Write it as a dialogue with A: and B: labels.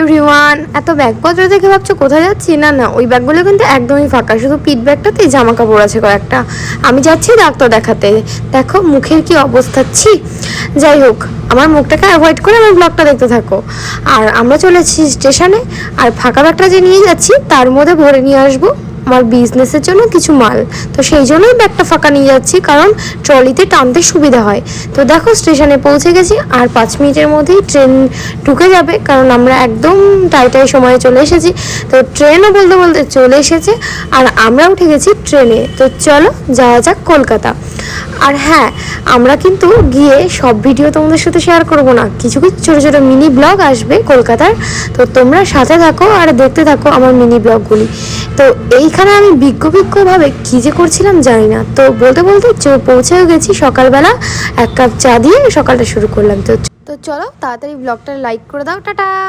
A: Everyone, এত ব্যাগপত্র দেখে ভাবছ কোথায় যাচ্ছি? না না, ওই ব্যাগগুলো কিন্তু একদমই ফাঁকা, শুধু পিট ব্যাগটাতেই জামা কাপড় আছে কয়েকটা। আমি যাচ্ছি ডাক্তার দেখাতে। দেখো মুখের কি অবস্থা, ছি। যাই হোক, আমার মুখটাকে অ্যাভয়েড করে আমার ব্লগটা দেখতে থাকো। আর আমরা চলে স্টেশনে আর ফাঁকা ব্যাগটা যে নিয়ে যাচ্ছি, তার মধ্যে ভরে নিয়ে আসব। আমার বিজনেসের জন্য কিছু মাল। তো সেই জন্যই ব্যাগটা ফাঁকা নিয়ে যাচ্ছি, কারণ ট্রলিতে টানতে সুবিধা হয়। তো দেখো, স্টেশনে পৌঁছে গেছি, আর পাঁচ মিনিটের মধ্যেই ট্রেন ঢুকে যাবে, কারণ আমরা একদম টাইটাই সময়ে চলে এসেছি। তো ট্রেনও বলতে বলতে চলে এসেছে, আর আমরা উঠে গেছি ট্রেনে। তো চলো, যাওয়া যাক কলকাতা। আর হ্যাঁ আমরা কিন্তু গিয়ে সব ভিডিও তোমাদের সাথে শেয়ার করব না। কিছু কিছু ছোটো ছোটো মিনি ব্লগ আসবে কলকাতার। তো তোমরা সাথে থাকো আর দেখতে থাকো আমার মিনি ব্লগগুলি তো এইখানে আমি বিজ্ঞ বিজ্ঞভাবে কী যে করছিলাম জানি না। তো বলতে বলতে পৌঁছেও গেছি সকালবেলা, এক কাপ চা দিয়ে সকালটা শুরু করলাম। তো তো চলো তাড়াতাড়ি ব্লগটা লাইক করে দাও, টাটা!